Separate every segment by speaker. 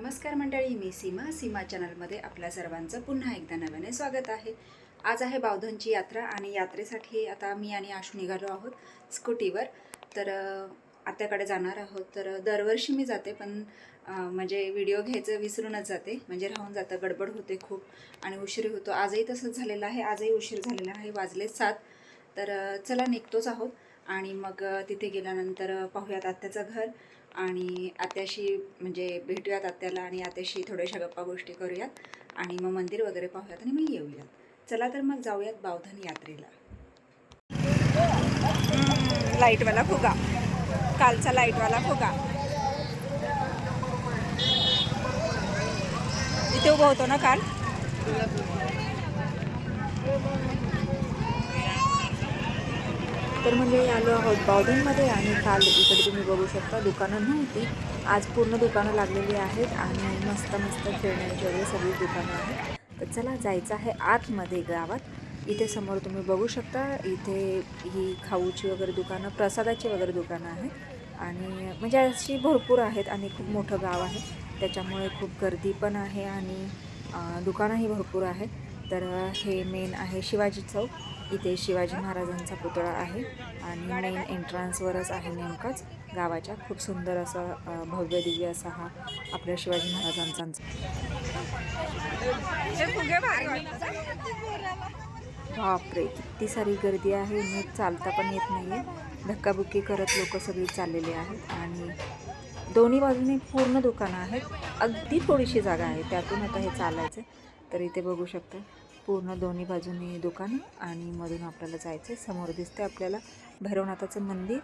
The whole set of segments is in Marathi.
Speaker 1: नमस्कार मंडळी मी सीमा. सीमा चॅनलमध्ये आपल्या सर्वांचं पुन्हा एकदा नव्याने स्वागत आहे. आज आहे बावधनची यात्रा आणि यात्रेसाठी आता मी आणि आशू निघालो आहोत स्कूटीवर. तर आत्याकडे जाणार आहोत. तर दरवर्षी मी जाते पण म्हणजे व्हिडिओ घ्यायचं विसरूनच जाते. म्हणजे राहून जातं गडबड होते खूप आणि उशीर होतो. आजही तसंच झालेलं आहे. आजही उशीर झालेला आहे. वाजले सात. तर चला निघतोच आहोत आणि मग तिथे गेल्यानंतर पाहूयात आत्याचं घर. आणि आत्याशी म्हणजे भेटूयात आत्याला आणि आत्याशी थोड्याशा गप्पा गोष्टी करूयात आणि मग मंदिर वगैरे पाहूयात आणि मग येऊयात. चला तर मग जाऊयात बावधन यात्रेला. लाईटवाला फुगा. कालचा लाईटवाला फुगा. इथे उभं होतो ना काल? तर म्हणजे आलो आहोत बावधनमध्ये आणि काल इकडे तुम्ही बघू शकता दुकानं नव्हती. आज पूर्ण दुकानं लागलेली आहेत आणि मस्त मस्त खेळण्याची वगैरे सगळी दुकानं आहेत. तर चला जायचं आहे आतमध्ये गावात. इथे समोर तुम्ही बघू शकता इथे ही खाऊची वगैरे दुकानं प्रसादाची वगैरे दुकानं आहेत. आणि म्हणजे अशी भरपूर आहेत आणि खूप मोठं गाव आहे. त्याच्यामुळे खूप गर्दी पण आहे आणि दुकानंही भरपूर आहेत. तर हे मेन आहे शिवाजी चौक. इथे शिवाजी महाराजांचा पुतळा आहे आणि मेन एंट्रन्सवरच आहे नेमकंच. गावाच्या खूप सुंदर असं भव्य दिव्य असा हा आपल्या शिवाजी महाराजांचा. बापरे किती सारी गर्दी आहे. नीट चालता पण येत नाही आहे धक्काबुक्की करत लोक सगळी चाललेली आहेत आणि दोन्ही बाजूने पूर्ण दुकानं आहेत. अगदी थोडीशी जागा आहे. त्यातून आता हे चालायचं तर इथे बघू शकता. पूर्ण दोन्ही बाजूनी दुकानं आणि मधून आपल्याला जायचं समोर दिसते आपल्याला भैरवनाथाचं मंदिर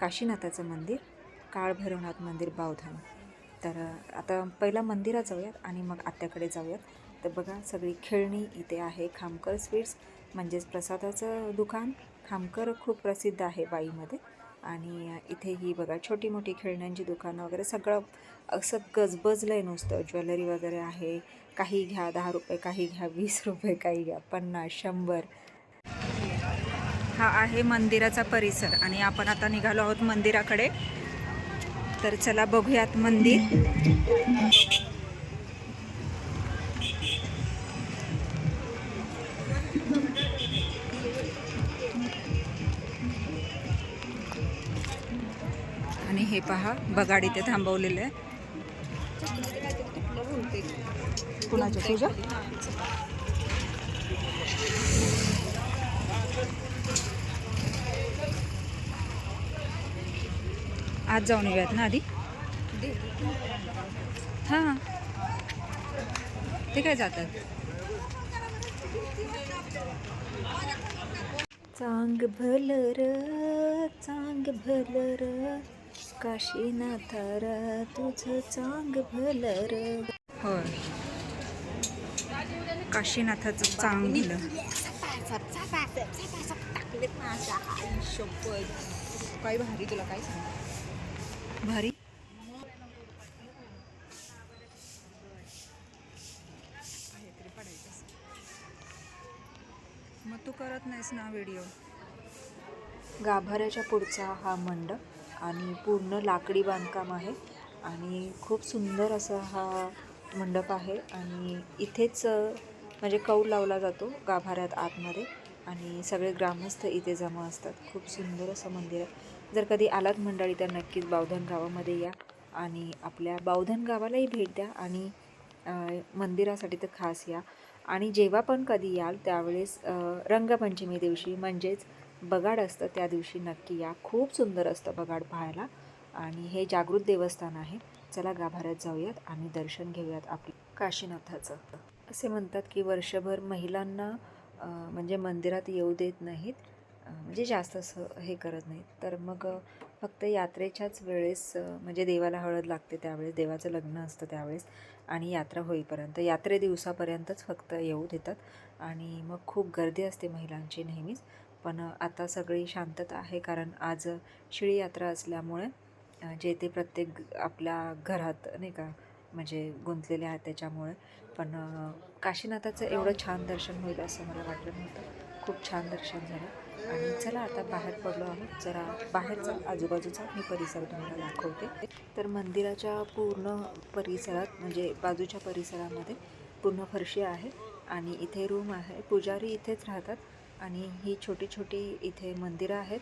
Speaker 1: काशीनाथाचं मंदिर काळ भैरवनाथ मंदिर बावधान. तर आता पहिला मंदिरात जाऊयात आणि मग आत्याकडे जाऊयात. तर बघा सगळी खेळणी इथे आहे. खामकर स्वीट्स म्हणजेच प्रसादाचं दुकान. खामकर खूप प्रसिद्ध आहे बाईमध्ये. आणि इथे ही बघा छोटी मोठी खेळण्यांची दुकानं वगैरे सगळं असं गजबजलं आहे नुसतं. ज्वेलरी वगैरे आहे काही घ्या दहा रुपये काही घ्या वीस रुपये काही घ्या पन्नास शंभर. हा आहे मंदिराचा परिसर आणि आपण आता निघालो आहोत मंदिराकडे. तर चला बघूयात मंदिर. पहा. बगाड इथे थांबवलेलं आहे. कुणाच्या तुझ्या आज जाऊन येऊयात ना आधी? हां. ते काय जातात? चांग भलर चांग भलर. काशीनाथार तुझं चांग भलर. होय. काशीनाथाचं चांग भलं
Speaker 2: काय भारी तुला काय सांग?
Speaker 1: भारी? मग तू करत नाहीस ना व्हिडिओ? गाभाऱ्याच्या पुढचा हा मंडप? आणि पूर्ण लाकडी बांधकाम आहे. आणि खूप सुंदर असा हा मंडप आहे. आणि इथेच म्हणजे कौल लावला जातो गाभाऱ्यात आतमध्ये. आणि सगळे ग्रामस्थ इथे जमा असतात. खूप सुंदर असं मंदिर आहे. जर कधी आलात मंडळी तर नक्कीच बावधन गावामध्ये या. आणि आपल्या बावधन गावालाही भेट द्या. आणि मंदिरासाठी तर खास या. आणि जेव्हा पण कधी याल त्यावेळेस रंगपंचमी दिवशी म्हणजेच बगाड असतं त्या दिवशी नक्की या. खूप सुंदर असतं बगाड पाहायला. आणि हे जागृत देवस्थान आहे. चला गाभाऱ्यात जाऊयात आणि दर्शन घेऊयात आपली काशीनाथाचं. असे म्हणतात की वर्षभर महिलांना म्हणजे मंदिरात येऊ देत नाहीत. म्हणजे जास्त असं हे करत नाहीत. तर मग फक्त यात्रेच्याच वेळेस म्हणजे देवाला हळद लागते त्यावेळेस देवाचं लग्न असतं त्यावेळेस आणि यात्रा होईपर्यंत. यात्रे दिवसापर्यंतच फक्त येऊ देतात. आणि मग खूप गर्दी असते महिलांची नेहमीच. पण आता सगळी शांतता आहे कारण आज शिळी यात्रा असल्यामुळे जे ते प्रत्येक आपल्या घरात नाही का म्हणजे गुंतलेले आहेत त्याच्यामुळे. पण काशीनाथाचं एवढं छान दर्शन होईल असं मला वाटलं नव्हतं. खूप छान दर्शन झालं. आणि चला आता बाहेर पडलो आहोत. जरा बाहेरचा आजूबाजूचा मी परिसर तुम्हाला दाखवते. तर मंदिराच्या पूर्ण परिसरात म्हणजे बाजूच्या परिसरामध्ये पूर्ण फरशी आहे. आणि इथे रूम आहे. पुजारी इथेच राहतात. आणि ही छोटी छोटी इथे मंदिरं आहेत.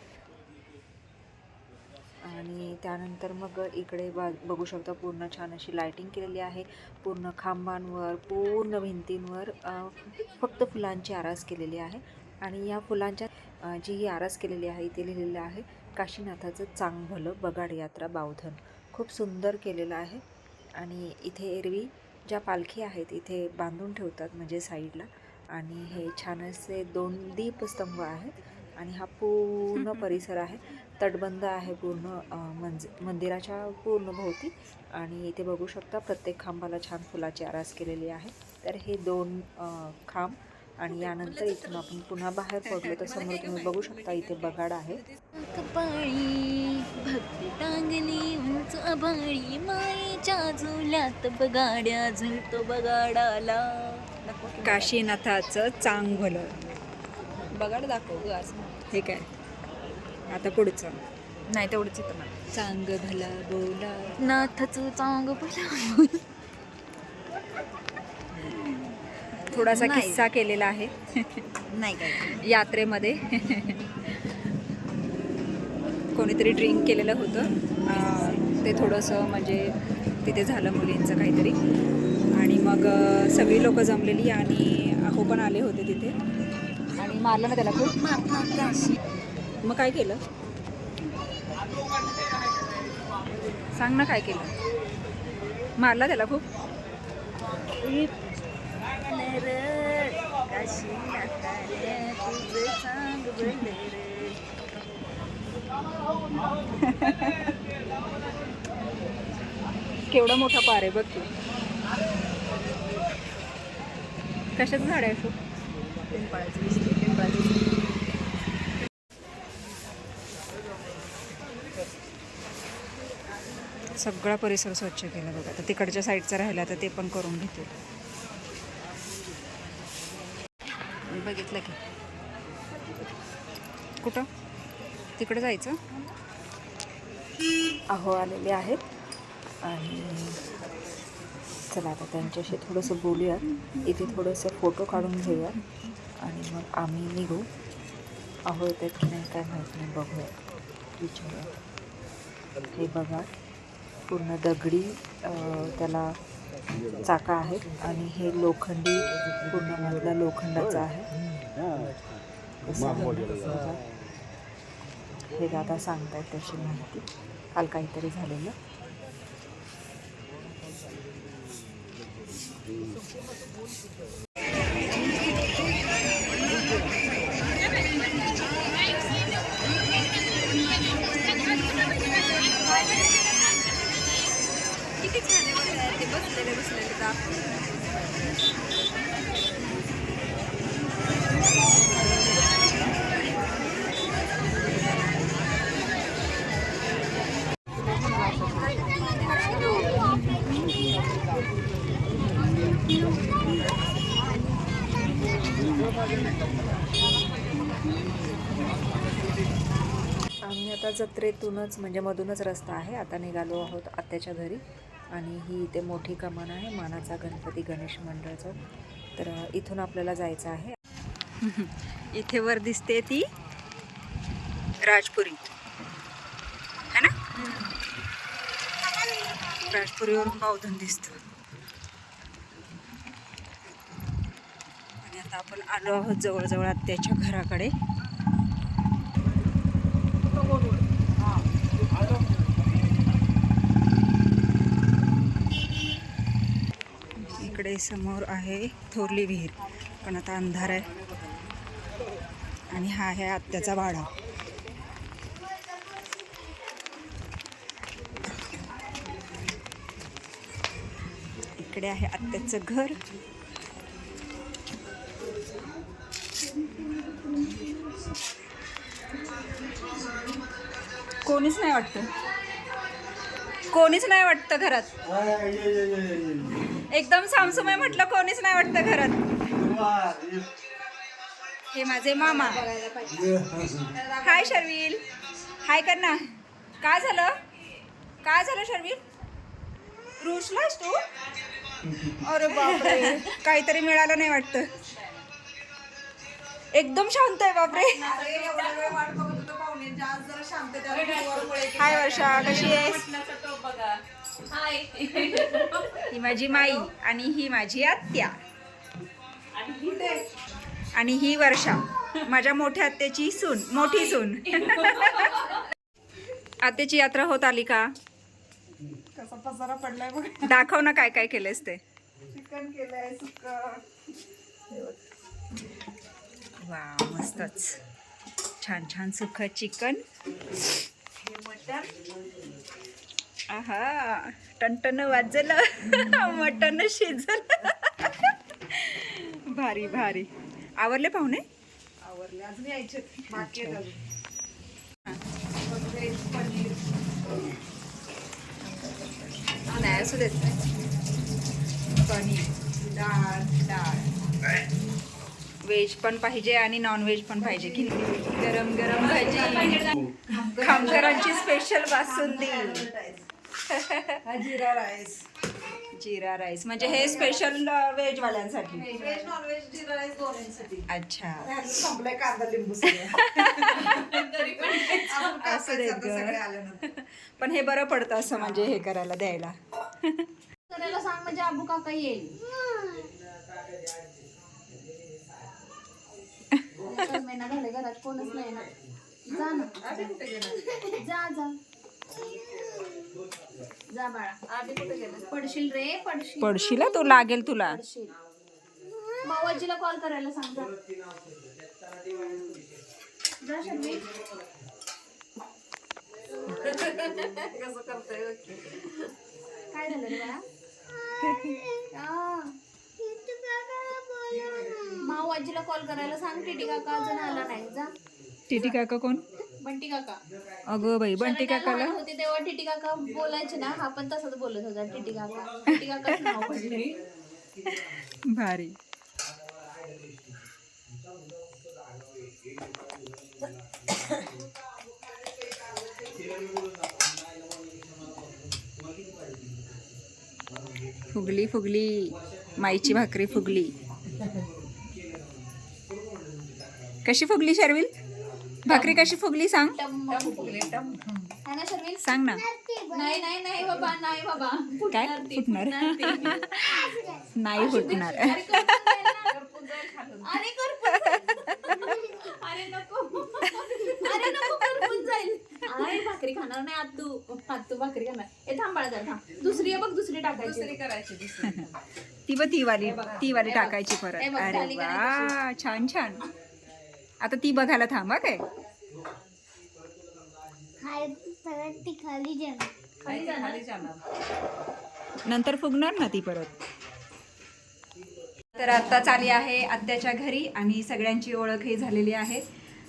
Speaker 1: आणि त्यानंतर मग इकडे बा बघू शकता पूर्ण छान अशी लायटिंग केलेली आहे. पूर्ण खांबांवर पूर्ण भिंतींवर फक्त फुलांची आरास केलेली आहे. आणि या फुलांच्या जी ही आरास केलेली आहे इथे लिहिलेलं आहे काशीनाथाचं चांगभलं बगाड यात्रा बावधन. खूप सुंदर केलेलं आहे. आणि इथे एरवी ज्या पालखी आहेत इथे बांधून ठेवतात म्हणजे साईडला. आणि हे छान असे दोन दीपस्तंभ आहेत आणि हा पूर्ण परिसर आहे. तटबंद आहे पूर्ण मंज मंदिराच्या पूर्ण भोवती आणि इथे बघू शकता प्रत्येक खांबाला छान फुलाची आरास केलेली आहे. तर हे दोन खांब आणि यानंतर इथून आपण पुन्हा बाहेर पडलो तर समोर तुम्ही बघू शकता इथे बगाड आहे.
Speaker 3: कपाळी भक्ती टांगली उंच आभाळी मायेच्या झुल्यात बगाड्या झुलतो बगाडाला.
Speaker 1: काशीनाथाचं चांग भलं
Speaker 2: बघाड दाखव असं
Speaker 1: हे काय? आता पुढचं.
Speaker 2: नाही तेवढंच येतं मला.
Speaker 1: चांग भला बोला.
Speaker 3: नाथाचं चांग भला
Speaker 1: थोडासा
Speaker 2: नाही.
Speaker 1: किस्सा केलेला आहे.
Speaker 2: नाही काय
Speaker 1: यात्रेमध्ये कोणीतरी ड्रिंक केलेलं होतं. अं, ते थोडंसं म्हणजे तिथे झालं मुलींचं काहीतरी. मग सगळी लोक जमलेली आणि अहो पण आले होते तिथे. आणि मारलं ना त्याला खूप? मग काय केलं? सांग ना काय केलं? मारला त्याला खूप? केवढा मोठा पार आहे बघ तू. कशाचं झाड आहे
Speaker 2: पिंपळाचं
Speaker 1: सगळा परिसर स्वच्छ केला बघा. आता तिकडच्या साईडचा राहिला तर ते पण करून घेते
Speaker 2: बघितलं की.
Speaker 1: कुठं? तिकडे जायचं? अहो आलेले आहेत. आणि चला आता त्यांच्याशी थोडंसं बोलूयात. इथे थोडंसं फोटो काढून घेऊया आणि मग आम्ही निघू. आहो येतात की नाही काय माहीत नाही बघूया. विचारूया. हे बघा पूर्ण दगडी त्याला चाका आहेत. आणि हे लोखंडी पूर्ण मधला लोखंडाचा आहे. हे दादा सांगतायत त्याची माहिती. काल काहीतरी झालेलं.
Speaker 2: किती छान आहे बघा यार, ते बसलेले बसलेले दाखव
Speaker 1: जत्रेतूनच म्हणजे मधूनच रस्ता आहे. आता निघालो आहोत आत्याच्या घरी आणि ही इथे मोठी कमान आहे मानाचा गणपती गणेश मंडळाचा. तर इथून आपल्याला जायचं आहे. इथे वर दिसते ती राजपुरी. है ना? राजपुरीवरून बावधन दिसतं. आणि आता आपण आलो आहोत जवळजवळ आत्याच्या घराकडे. इकडे समोर आहे थोरली विहीर पण आता अंधार आहे. आणि हा आहे आत्याचा वाडा. इकडे आहे आत्याचं घर. कोणीच नाही वाटतं. कोणीच नाही वाटतं घरात. एकदम सामसुमाय म्हटलं कोणीच नाही वाटतं घरात. हे माझे मामा. हाय शर्विल. हाय कर ना काय झालं? काय झालं शर्वील? रुसलास तू? अरे बापरे. काहीतरी मिळालं नाही वाटतं. एकदम शांत आहे बापरे. हाय वर्षा कशी आहेस? ही माझी माई आणि ही माझी आत्या. आणि ही वर्षा माझ्या मोठ्या आत्याची सून मोठी सून. आत्याची यात्रा होत आली का?
Speaker 2: कसा पसारा पडलाय बघ.
Speaker 1: दाखव ना काय काय केलंस ते.
Speaker 2: चिकन केलंय सुक्क
Speaker 1: वा मस्तच. छान छान सुख चिकन.
Speaker 2: हे मटण.
Speaker 1: आहा टनटन वाजलं. मटन शिजलं. भारी भारी. आवरले पाहुणे?
Speaker 2: आवरले. अजून यायचे. बाकी
Speaker 1: नाही असू देत.
Speaker 2: पनीर डाळ
Speaker 1: डाळ. व्हेज पण पाहिजे आणि नॉन व्हेज पण पाहिजे. की गरम गरम भाजी खामकरांची special basundi
Speaker 2: jeera rice.
Speaker 1: Jeera rice. म्हणजे हे special veg वाल्यांसाठी
Speaker 2: veg non veg jeera rice दोन्हीसाठी.
Speaker 1: अच्छा.
Speaker 2: संपलाय कांदा लिंबू
Speaker 1: असं देत पण हे बरं पडतं असं म्हणजे हे करायला द्यायला.
Speaker 3: करायला सांग म्हणजे अबू काका येईल. महिना झाले घरात कोणच नाही ना. जा ना. जा जा. जा बाळा.
Speaker 2: आधी कुठे गेला
Speaker 3: पडशील रे पडशील.
Speaker 1: पडशीला? तो लागेल तुला.
Speaker 3: पडशील. मावाजीला कॉल करायला सांग जा. जा शर्मी
Speaker 2: कसं करतोय
Speaker 3: काय झालं रे बाळा? आ. मावाजीला कॉल करायला सांग. टीटी काका अजून आला नाही. जा.
Speaker 1: टिटी काका कोण?
Speaker 3: बंटी काका.
Speaker 1: अगं बाई बंटी काकाला?
Speaker 3: होती तेव्हा टीटी काका बोलायचे ना. हा पण तसंच बोलत होता. टीटी काका. टीटी काकाच नाव पडले
Speaker 1: भारी. फुगली फुगली. माईची भाकरी फुगली. कशी फुगली शर्विल? भाकरी कशी फुगली सांग.
Speaker 3: है
Speaker 1: सांग ना.
Speaker 3: नाही नाही नाही बाबा नाही बाबा.
Speaker 1: काय?
Speaker 3: फुटणार.
Speaker 1: नाही फुटणार.
Speaker 3: अरे करपून जाईल ना. अरे करपून अरे नको. अरे नको करपून जाईल. अरे भाकरी खाणार नाही आतू आतू भाकरी खाणार. हे थांब बाळा जरा थांब. दुसरी आहे बघ दुसरी टाकायची.
Speaker 2: दुसरी करायची
Speaker 1: ती बघ ती वाली ती वाली. टाकायची परत. अरे वा छान छान. आता ती बघायला थांबा काय? नंतर फुगणार ना ती परत. तर आता चाली आहे आत्याच्या घरी आणि सगळ्यांची ओळखही झालेली आहे.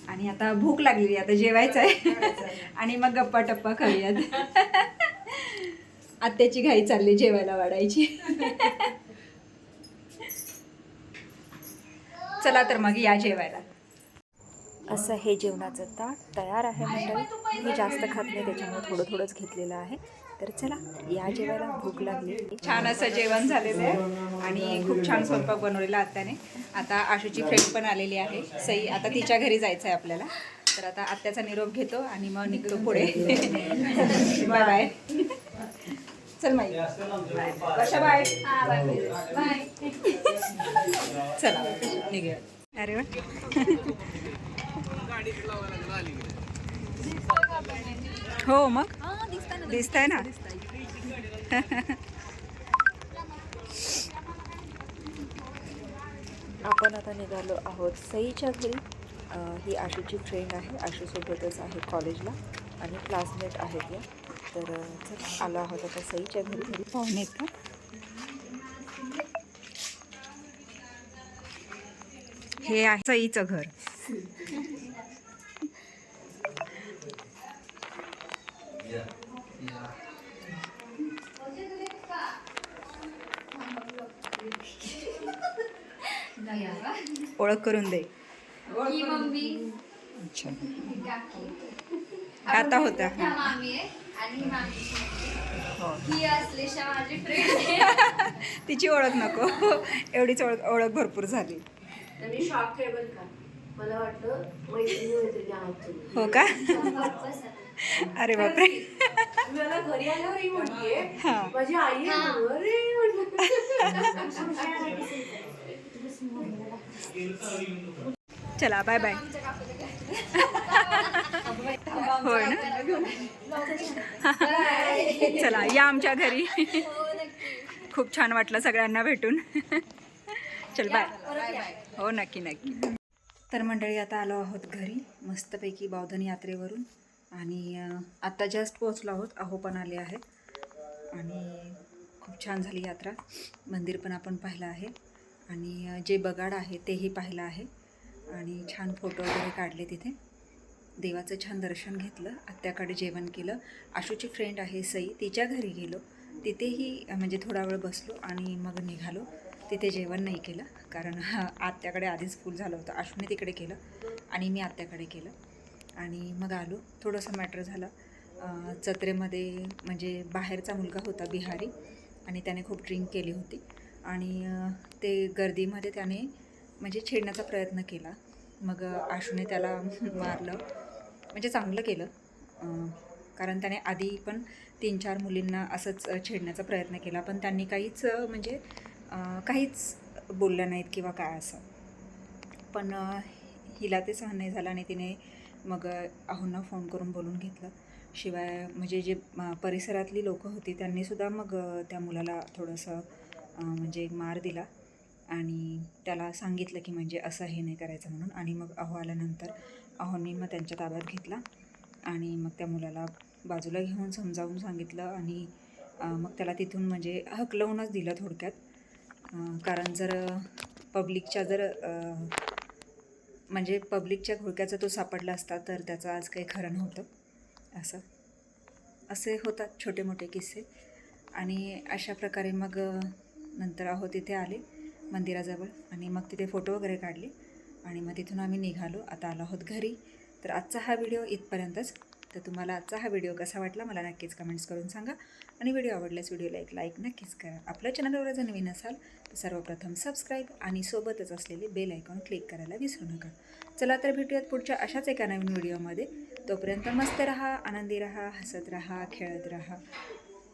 Speaker 1: आणि आता भूक लागलेली आहे, आता जेवायचं आहे. आणि मग गप्पा टप्पा खाऊयात आत्याची घाई चालली जेवायला वाढायची. चला तर मग या जेवायला. असं हे जेवणाचं ताट तयार आहे मंडळी. मी जास्त खात नाही त्याच्यामुळे थोडं थोडंच घेतलेलं आहे. तर चला या जेवायला भूक लागली. छान असं जेवण झालेलं आहे आणि खूप छान स्वयंपाक बनवलेला आत्याने. आता आशूची फ्रेंड पण आलेली आहे सई. आता तिच्या घरी जायचं आहे आपल्याला. तर आता आत्याचा निरोप घेतो आणि मग निघतो पुढे. बाय बाय चल माई. कशा बाय
Speaker 3: बाय बाय.
Speaker 1: चला. निघूया. अरे वा. हो मग?
Speaker 3: हा
Speaker 1: दिसतंय ना आपण आता निघालो आहोत सईच्या घरी. ही आशूची फ्रेंड आहे. आशूसोबतच आहे कॉलेजला आणि क्लासमेट आहेत या. तर चल आलो आहोत आता सईच्या घरी. घरी पाहुणे का? हे आहे सईचं घर. ओळख करून दे. आता होता.
Speaker 3: ह्या मामी आहे आणि ही.
Speaker 1: हो.
Speaker 3: ही
Speaker 1: तिची ओळख नको. एवढीच ओळख ओळख भरपूर झाली. हो का. अरे बापरे.
Speaker 4: ही
Speaker 1: हा.
Speaker 4: माझी आई
Speaker 1: चला बाय बाय
Speaker 3: हो
Speaker 1: होय ना? चला या आमच्या घरी. खूप छान वाटलं सगळ्यांना भेटून. चल बाय हो नक्की नक्की. तर मंडळी आता आलो आहोत घरी मस्तपैकी बावधन यात्रेवरून. आणि आत्ता जस्ट पोहोचलो आहोत अहो पण आले आहेत. आणि खूप छान झाली यात्रा. मंदिर पण आपण पाहिलं आहे. आणि जे बगाड आहे तेही पाहिलं आहे. आणि छान फोटो वगैरे काढले तिथे. देवाचं छान दर्शन घेतलं आत्याकडे जेवण केलं. आशूची फ्रेंड आहे सई तिच्या घरी गेलो. तिथेही म्हणजे थोडा वेळ बसलो आणि मग निघालो. तिथे जेवण नाही केलं कारण आत्याकडे आधीच फुल झालं होतं. आशूने तिकडे केलं आणि मी आत्याकडे केलं. आणि मग आलो. थोडंसं मॅटर झालं. जत्रेमध्ये म्हणजे बाहेरचा मुलगा होता बिहारी आणि त्याने खूप ड्रिंक केली होती. आणि ते गर्दीमध्ये त्याने म्हणजे छेडण्याचा प्रयत्न केला. मग आशूने त्याला मारलं. म्हणजे चांगलं केलं. कारण त्याने आधी पण तीन चार मुलींना असंच छेडण्याचा प्रयत्न केला. पण त्यांनी काहीच म्हणजे काहीच बोलल्या नाहीत किंवा काय असं. पण हिला ते सहन नाही झालं आणि तिने मग अं, फोन करून बोलून घेतलं. शिवाय म्हणजे जे परिसरातली लोकं होती त्यांनीसुद्धा मग त्या मुलाला थोडंसं म्हणजे म्हणजे मार दिला आणि त्याला सांगितलं की म्हणजे असं हे नाही करायचं म्हणून. आणि मग अहो आल्यानंतर अहोंनी मग त्यांच्या ताब्यात घेतला आणि मग त्या मुलाला बाजूला घेऊन समजावून सांगितलं आणि मग त्याला तिथून म्हणजे हकलवूनच दिलं थोडक्यात. कारण जर पब्लिकच्या जर म्हणजे पब्लिकच्या घोळक्याचा तो सापडला असता तर त्याचं आज काही खरं नव्हतं. असं असे होतात छोटे मोठे किस्से. आणि अशा प्रकारे मग नंतर आहो तिथे आले मंदिराजवळ आणि मग तिथे फोटो वगैरे काढले आणि मग तिथून आम्ही निघालो. आता आलो आहोत घरी. तर आजचा हा व्हिडिओ इथपर्यंतच. तर तुम्हाला आजचा हा व्हिडिओ कसा वाटला मला नक्कीच कमेंट्स करून सांगा. आणि व्हिडिओ आवडल्यास व्हिडिओला एक लाईक नक्कीच करा. आपल्या चॅनलवर जर नवीन असाल तर सर्वप्रथम सबस्क्राईब आणि सोबतच असलेले बेल आयकॉन क्लिक करायला विसरू नका. चला तर भेटूयात पुढच्या अशाच एका नवीन व्हिडिओमध्ये. तोपर्यंत मस्त रहा आनंदी रहा हसत रहा खेळत रहा.